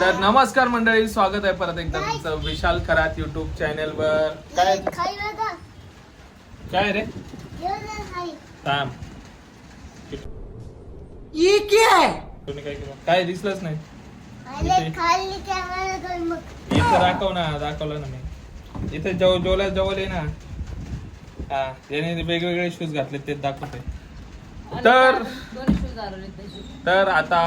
तर नमस्कार मंडळी स्वागत आहे परत एकदा तुमचं विशाल खरात युट्यूब चॅनल वर. काय? काय रे? थांब. ये क्या है तुम्ही काय केलं? काय दिसलंच नाही. इथं. दाखव ना दाखवलं ना मी. इथे जवळ जवळ जवळ आहे ना. हा याने वेगवेगळे शूज घातले ते दाखवते. तर तर आता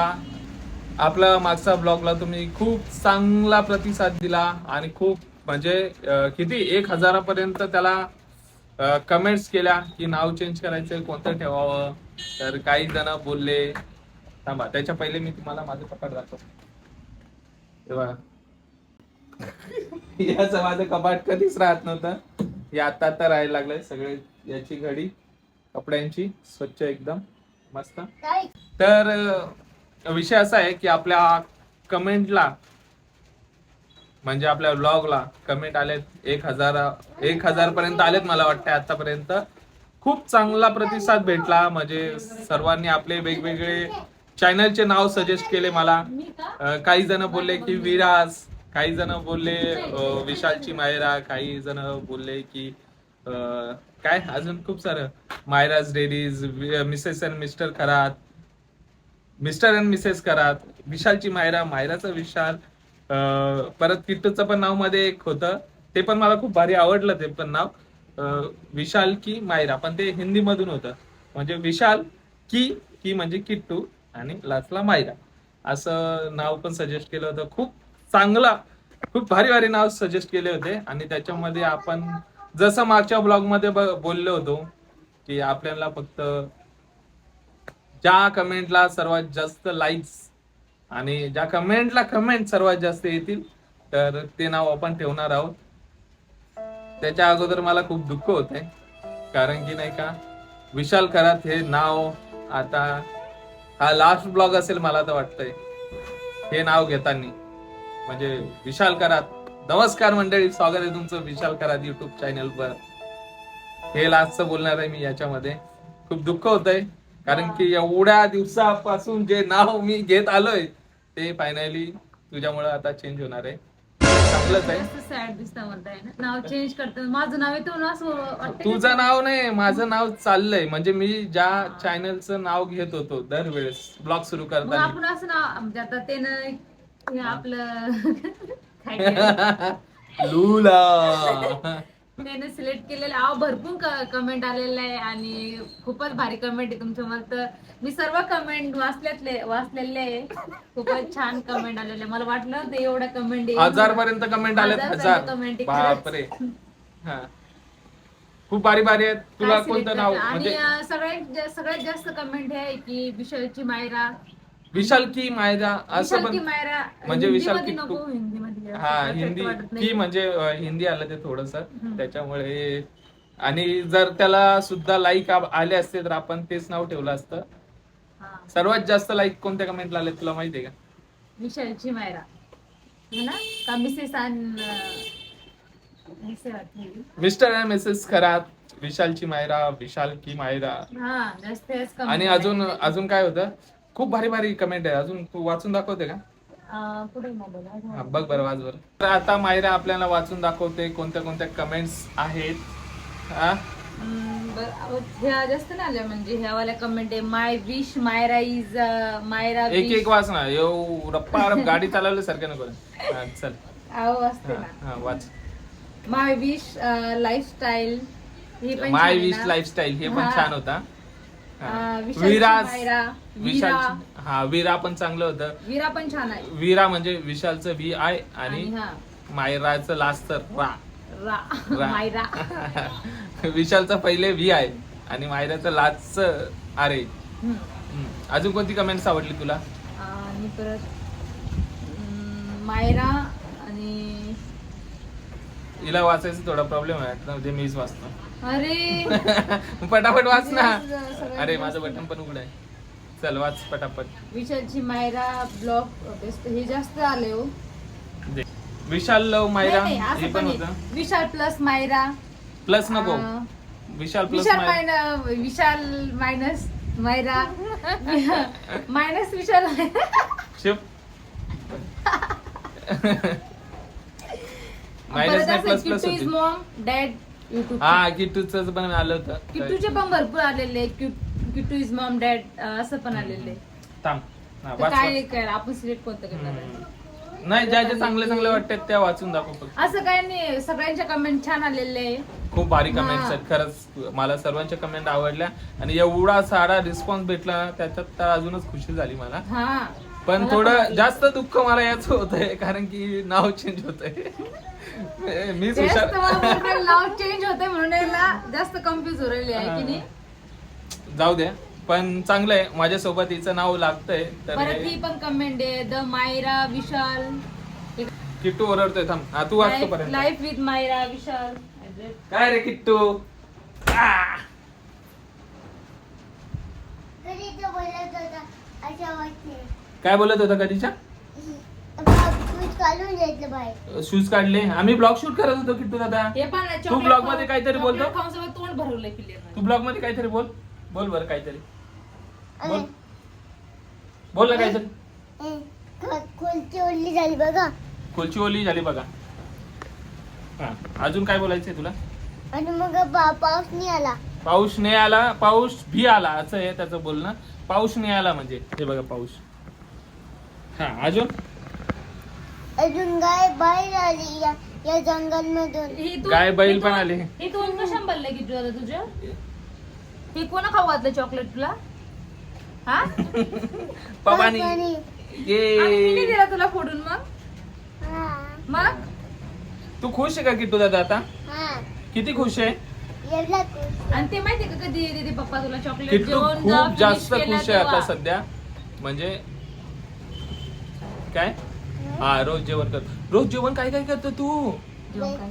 आपला मागचा ब्लॉगला तुम्ही खूप चांगला प्रतिसाद दिला आणि खूप म्हणजे किती? एक हजारापर्यंत त्याला कमेंट्स केल्या की नाव चेंज करायचं कोणतं ठेवावं? तर काही जण बोलले थांबा त्याच्या पहिले मी तुम्हाला माझं कपाट दाखवतो तेव्हा याचं माझं कपाट कधीच राहत नव्हतं. हे आता आता राहायला लागलंय सगळे याची घडी कपड्यांची स्वच्छ एकदम मस्त. तर विषय असा आहे की आपल्या कमेंटला म्हणजे आपल्या ब्लॉगला कमेंट आलेत एक हजार एक हजार पर्यंत आलेत मला वाटतं आतापर्यंत. खूप चांगला प्रतिसाद भेटला म्हणजे सर्वांनी आपले वेगवेगळे चॅनलचे नाव सजेस्ट केले मला. काही जण बोलले की विराज काही जण बोलले विशालची मायरा काही जण बोलले की काय अजून खूप सारं. Myra's diaries Mrs and Mr Kharat Mr and Mrs Karat. विशालची Myra मायराचं विशाल. अं, परत किट्टूचं पण नावमध्ये एक होतं. ते पण मला खूप भारी आवडलं ते पण नाव. अं, विशाल की मायरा. पण ते हिंदी मधून होतं. म्हणजे विशाल की की म्हणजे किट्टू आणि लास्टला मायरा. असं नाव पण सजेस्ट केलं होतं. खूप चांगला खूप भारी भारी नाव सजेस्ट केले होते. आणि त्याच्यामध्ये आपण जसं मागच्या ब्लॉगमध्ये ब- बोललो होतो की आपल्याला फक्त ज्या कमेंटला सर्वात जास्त लाईक्स आणि ज्या कमेंटला कमेंट सर्वात जास्त येतील तर ते नाव आपण ठेवणार आहोत. त्याच्या अगोदर मला खूप दुःख होत आहे कारण की नाही का विशाल खरात हे नाव आता हा लास्ट ब्लॉग असेल मला तर वाटतंय हे नाव घेताना. म्हणजे विशाल करात नमस्कार मंडळी स्वागत आहे तुमचं विशाल करात युट्यूब चॅनलवर हे लास्टचं बोलणार आहे मी याच्यामध्ये. खूप दुःख होत आहे कारण की एवढ्या दिवसापासून जे नाव मी घेत आलोय ते फायनली तुझ्यामुळे आता चेंज होणार आहे. चांगलंच आहे. जास्त सॅड दिसता म्हणताय ना नाव चेंज करतो. माझं नाव येतो ना असं वाटतं तुझं नाव नाही माझं नाव चाललंय. म्हणजे मी ज्या चॅनलचं नाव घेत होतो दरवेळेस ब्लॉग सुरू मग करताना. आपण असं म्हणजे आता ते ना हे आपलं काय लुला. त्याने सिलेक्ट केलेलं अहो भरपूर कमेंट आलेलं आहे आणि खूपच भारी कमेंट आहे तुमचं. मला तर मी सर्व कमेंट वाचल्यातले वाचलेले आहे. खूपच छान कमेंट आलेले. मला वाटलं ते एवढ्या कमेंट हजार पर्यंत कमेंट आलेत? हजार आहे, बापरे. खूप भारी भारी आहेत. तुला कोणतं नाव आणि म्हणजे अं, सगळ्यात सगळ्यात जास्त कमेंट आहे की विशालची मायरा. विशाल की मायरा असं पण मायरा म्हणजे विशाल की हा हिंदी. की म्हणजे हिंदी आलं ते थोडस. त्याच्यामुळे आणि जर त्याला सुद्धा लाईक आले असते तर आपण तेच नाव ठेवलं असतं. सर्वात जास्त लाईक कोणत्या कमेंटला आले तुला माहितीये का विशालची मायरा है का Mrs Mr and Mrs Kharat विशालची Myra Vishal की मायरा आणि. अजून अजून काय होतं खूप भारी भारी कमेंट आहे. अजून तू वाचून दाखवते का? अं, पुढे मोबाईल हा, बघ बरं वाच बरं. तर आता मायरा आपल्याला वाचून दाखवते कोणत्या कोणत्या कमेंट्स आहेत. हा? ह्या जास्त नाही आल्या म्हणजे ह्या वाल्या कमेंट आहे my wish Myra is Myra एक एक वाच ना. येऊ रप्पा रप गाडी चालवल्यासारखं नको. हा, चल. आहो असते हा, ना. हा, वाच. माय विश लाईफस्टाईल ही पण माय छान आहे विश ना. लाईफस्टाईल हे पण हा. छान होता. हा. विशालची विराज मायरा विशाल वीरा हा वीरा पण चांगलं होतं. वीरा पण छान आहे. वीरा म्हणजे विशालचं व्ही आय आणि आणि हा. मायराचं लास्ट तर रा. रा. रा. मायरा. विशालचं पहिले व्ही आय आणि मायराचं लास्टचं आर ए. हम्म. हम्म. अजून कोणती कमेंट्स आवडली तुला? आणि परत मायरा आणि हिला वाचायचं थोडा प्रॉब्लेम आहे. म्हणजे मीच वाचतो. अरे! पटापट वाच ना. अरे माझं बटन पण उघड आहे. चल वाच पटापट. विशालची मायरा ब्लॉक बेस्ट हे जास्त आले हो. विशाल लव मायरा. हे पण होतं. विशाल प्लस मायरा. प्लस नको. Vishal plus Vishal minus Vishal minus Myra. Minus Vishal. Shiv. Minus नाही प्लस प्लस इज होती. मॉम डॅड युट्यूब हा किट्टूच पण आलं होतं. किट्टूचे पण भरपूर आलेले किट्टू इज मॉम डॅड असं पण आलेले थांब. हा, तर वाच, काय वाच. आपण सिलेक्ट कोणतं करणार आहे? हम्म. नाही ज्या ज्या चांगले चांगले वाटतात त्या वाचून दाखव फक्त. असं काय नाही सगळ्यांच्या कमेंट छान आलेले खूप भारी हा. कमेंट्स आहेत. खरंच मला सर्वांच्या कमेंट आवडल्या. आणि एवढा सारा रिस्पॉन्स भेटला त्याच्यात तर अजूनच खुशी झाली मला. हा. पण मला थोडं पण- जास्त दुःख मला याच होतंय कारण की नाव चेंज होतंय. मी मला हुशार नाव चेंज होते म्हणून याला जास्त कन्फ्युज हो राहिले आहे की नाही? जाऊ द्या पण चांगलं आहे माझ्यासोबत हिचं नाव लागतंय तर परत हे पण कमेंट आहे. द मायरा विशाल किट्टू ओरडतोय थांब. हा तू वाचतो पर्यंत लाईफ विथ मायरा विशाल काय रे किट्टू? आ! कधी तो बोलत होता अशा वाटते काय बोलत होता कधीच्या? काढून द्यायचं बाहेर. शूज काढले. आम्ही ब्लॉग शूट करत होतो किट्टू दादा. हे पण खाऊन- मध्ये काहीतरी chocolate बोलतो? खाऊन सगळं तोंड भरवलंय पिल्लेनं. तू ब्लॉगमध्ये काहीतरी बोल. बोल बरं काहीतरी. बोल. आणि बोल ना काहीतरी. खो- खोलची ओढली झाली बघा. खोलची ओली झाली बघा. हा. अजून काय बोलायचंय तुला? आणि मग पा- पाऊस नाही आला. पाऊस नाही आला. पाऊस भी आला. असं आहे त्याचं बोलणं. पाऊस नाही आला म्हणजे. हे बघा पाऊस. हा अजून? अजून गाय बाहेर आली या या जंगल मधून हे तू- गाय, बैल हे पण तू- आले. हे तू कशा बनलंय की तुझं तुझं? हे कोणा खाऊ घातलं चॉकलेट तुला? हा? ये. दिला तुला फोडून मग? हा. मग? तू खुश आहे का किट्टू दादा आता हा. किती खुश आहे? एवढा खुश. आणि ते माहितीये का कधी दीदी पप्पा तुला चॉकलेट किट्टू जेवण खूप जास्त खुश आहे आता. सध्या. म्हणजे काय? हा रोज जेवण कर. रोज जेवण काय काय करतो तू? जेवण काय?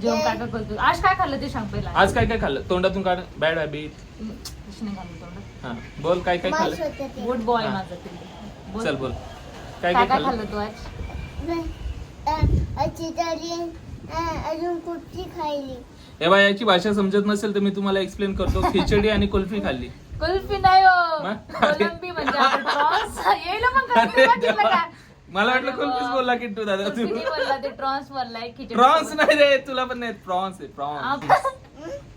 जेवण काय काय करतो? आज काय खाल्लं ते सांग पहिला. आज काय काय खाल्लं? तोंडातून काढ. बॅड हॅबिट कृष्ण घालून तोंडात. हा बोल काय काय खाल्लं. गुड बॉय हा. माझं. बोल. चल बोल. काय काय खाल्लं? खाल्लं तू आज? अजून कुठची खायली? हे याची भाषा समजत नसेल तर मी तुम्हाला एक्सप्लेन करतो. खिचडी आणि कुल्फी खाल्ली. कुल्फी नाही हो. मग? कोलंबी म्हणजे आपण प्रॉन्स येईल देवा. का? मला वाटलं वा. बोलला किट्टू दादा तू नाही बोलला ते ट्रॉन्स बोललाय खिचडी प्रॉन्स बोलला. नाही रे तुला पण नाही प्रॉन्स आहे प्रॉन्स प्रॉन्स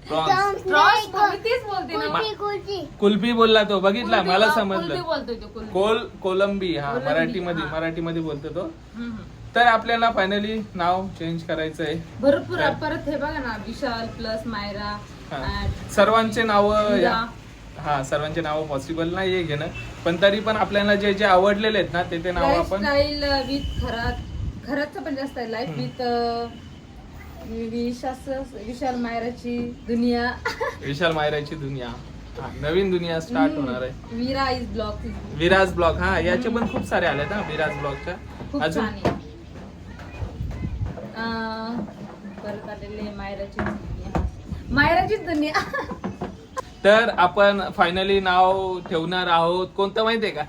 Prawns प्रॉन्स नाही मी तेच बोलते ना कुल्फी बोलला तो बघितला मला हा, समजलं बोलतोय तो कुल्फी कोल कोलंबी हा कोलंबी, मराठीमध्ये हा. मराठीमध्ये बोलतो तो हम्म, हम्म. तर आपल्याला फायनली नाव चेंज करायचं आहे भरपूर परत हे बघा ना विशाल प्लस मायरा हा. and सर्वांचे नाव पूजा. हा सर्वांचे नाव पॉसिबल नाही आहे घेणं. पण तरी पण आपल्याला जे जे आवडलेले आहेत ना ते ते नाव आपण लाईफस्टाईल विथ खराचं पण जास्त आहे. लाईफ. विथ विशास विशाल मायराची दुनिया. विशाल मायराची दुनिया. हा, नवीन दुनिया स्टार्ट होणार आहे. Veera is block Viraj blog हा याचे पण खूप सारे आलेत हा विराज ब्लॉगच्या खूप अजून आहे. अं, परत आलेले मायराची दुनिया. मायराचीच दुनिया. तर आपण फायनली नाव ठेवणार आहोत. कोणतं माहितीये का?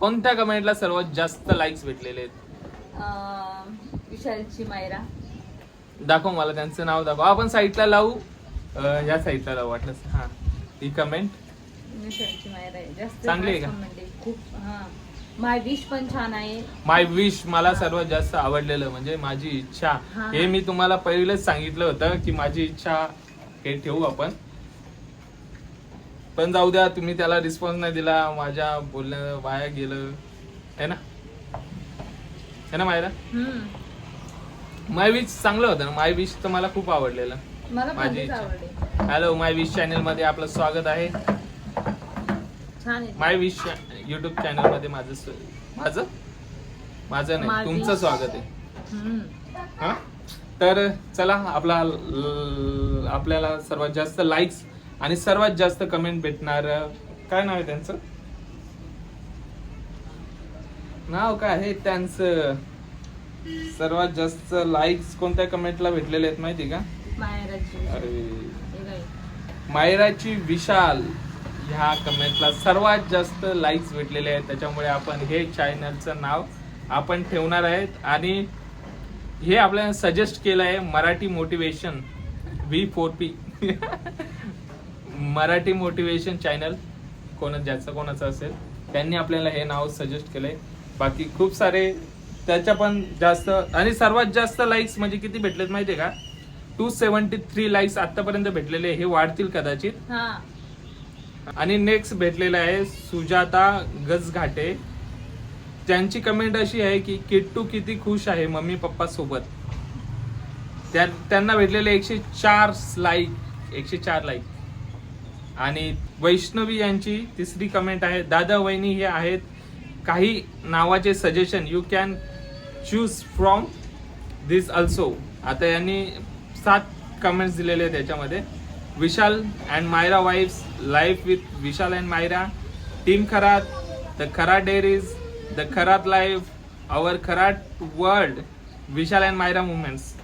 कोणत्या कमेंटला सर्वात जास्त लाईक्स भेटलेले आहेत? विशालची मायरा. दाखव मला त्यांचं नाव दाखव. आपण साईटला लावू. अं, या साईटला लावू वाटलंच हा. ही कमेंट विशालची मायरा आहे. जास्त चांगली आहे का? खूप हा. माय विश पण छान आहे. माय विश मला सर्वात जास्त आवडलेलं म्हणजे माझी इच्छा. हा. हे. मी तुम्हाला पहिलेच सांगितलं होतं की माझी इच्छा हे ठेवू आपण. पण जाऊ द्या तुम्ही त्याला रिस्पॉन्स नाही दिला माझ्या बोलणं वाया गेलं. है ना? है ना मायरा? माय विश चांगलं होतं ना. माय विश तर मला खूप आवडलेलं. मला पण माझी तेच इच्छा. आवडले. हॅलो माय विश चॅनलमध्ये आपलं स्वागत आहे. छान आहे. माय विश युट्यूब चॅनलमध्ये माझं स्व- माझं? माझं नाही तुमचं. स्वागत आहे. हम्म. हा? तर चला आपला ल- आपल्याला सर्वात जास्त लाईक्स आणि सर्वात जास्त कमेंट भेटणार काय नाव आहे त्यांचं? नाव काय आहे त्यांचं? सर्वात जास्त लाईक्स कोणत्या कमेंटला भेटलेले आहेत माहिती का? मायराची अरे? मायराची विशाल ह्या कमेंटला सर्वात जास्त लाईक्स भेटलेले आहेत. त्याच्यामुळे आपण हे चॅनलचं नाव आपण ठेवणार आहेत. आणि हे आपल्याला सजेस्ट केलं आहे Marathi motivation V four P Marathi motivation channel कोण ज्याचं कोणाचं असेल त्यांनी आपल्याला हे नाव सजेस्ट केलंय. बाकी खूप सारे त्याच्या पण जास्त आणि सर्वात जास्त लाईक्स म्हणजे किती भेटलेत माहितीये का? टू सेवन्टी थ्री लाईक्स आतापर्यंत भेटलेले हे वाढतील कदाचित. हा. आणि नेक्स्ट भेटलेला आहे सुजाता गजघाटे. त्यांची कमेंट अशी आहे की किट्टू किती खुश आहे मम्मी पप्पा सोबत? त्या त्यांना भेटलेले एकशे चार लाईक एकशे चार लाईक आणि वैष्णवी यांची तिसरी कमेंट आहे दादा वहिनी हे आहेत. काही नावाचे suggestion you can choose from this also आता यांनी सात कमेंट्स दिलेले आहेत त्याच्यामध्ये Vishal and Myra wife's life with Vishal and Myra. Team Kharat the Khara diaries the Kharat life our Kharat world Vishal and Myra moments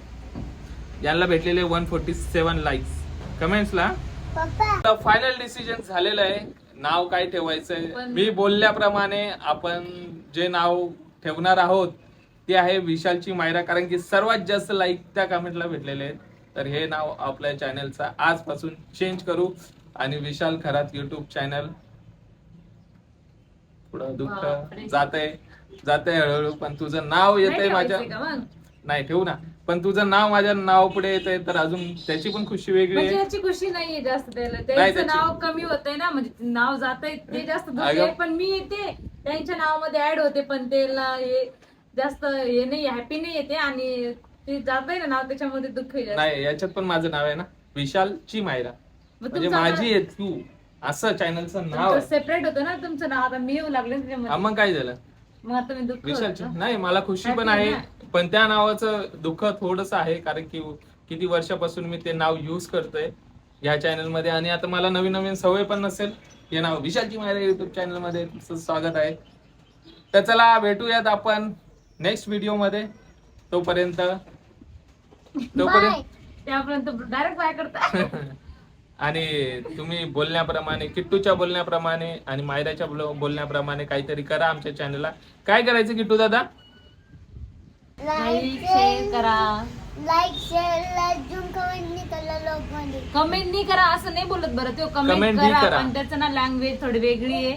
यांना भेटलेले one forty seven likes कमेंट्सला final decision झालेलं आहे. नाव काय ठेवायचंय? मी बोलल्याप्रमाणे आपण जे नाव ठेवणार आहोत ते आहे विशालची मायरा. कारण की सर्वात जास्त लाईक त्या कमेंटला भेटलेले आहेत. तर हे नाव आपल्या चॅनलचा आजपासून चेंज करू. आणि विशाल खरात युट्यूब चॅनल पुढं दुःख. जातंय. जातंय हळूहळू पण तुझं नाव येतंय माझ्या? नाही ठेवू ना. पण तुझं नाव माझ्या नाव पुढे येतंय तर अजून त्याची पण खुशी वेगळी म्हणजे आहे. याची खुशी नाहीये जास्त त्याला. त्यांचं त्याची- नाव कमी होतंय ना म्हणजे नाव जात ते जास्त दुःख अगं- आहे पण मी येते. त्यांच्या नावामध्ये ऍड होते पण त्याला हे जास्त हे नाही हॅपी नाही येते आणि ते जात ना नाव त्याच्यामध्ये दुःख आहे जास्त. नाही याच्यात पण माझं नाव आहे ना विशालची मायरा. मग म्हणजे तुमचं माझी आहे तू. असं चॅनलचं नाव आहे. सेपरेट होतं ना तुमचं नाव आता मी येऊ लागले ना हा, मग काय झालं? मग आता मी दुःख विशालची होतं. नाही मला खुशी पण आहे. पण त्या नावाचं दुःख थोडस आहे कारण की किती वर्षापासून मी ते नाव युज करतोय या चॅनलमध्ये. आणि आता मला नवीन नवीन सवय पण नसेल. हे नाव विशालची मायरा युट्यूब चॅनलमध्ये तुमचं स्वागत आहे. तर चला भेटूयात आपण नेक्स्ट व्हिडिओमध्ये. तोपर्यंत तोपर्यंत त्यापर्यंत डायरेक्ट बाय करता आणि तुम्ही बोलण्याप्रमाणे किट्टूच्या बोलण्याप्रमाणे आणि मायराच्या बोल- बोलण्याप्रमाणे काहीतरी करा आमच्या चॅनलला काय करायचं किट्टू दादा? लाईक शेअर करा. लाईक शेअर अजून कमेंट नाही करा लोक मध्ये कमेंट नाही करा असं नाही बोलत बरं. तो कमेंट नाही करा. पण त्याचं ना लँग्वेज थोडी वेगळी आहे.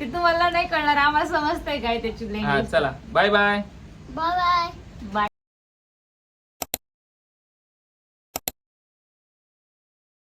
ते तुम्हाला नाही कळणार आम्हाला समजतंय काय त्याची हा लँग्वेज चला. Bye bye bye bye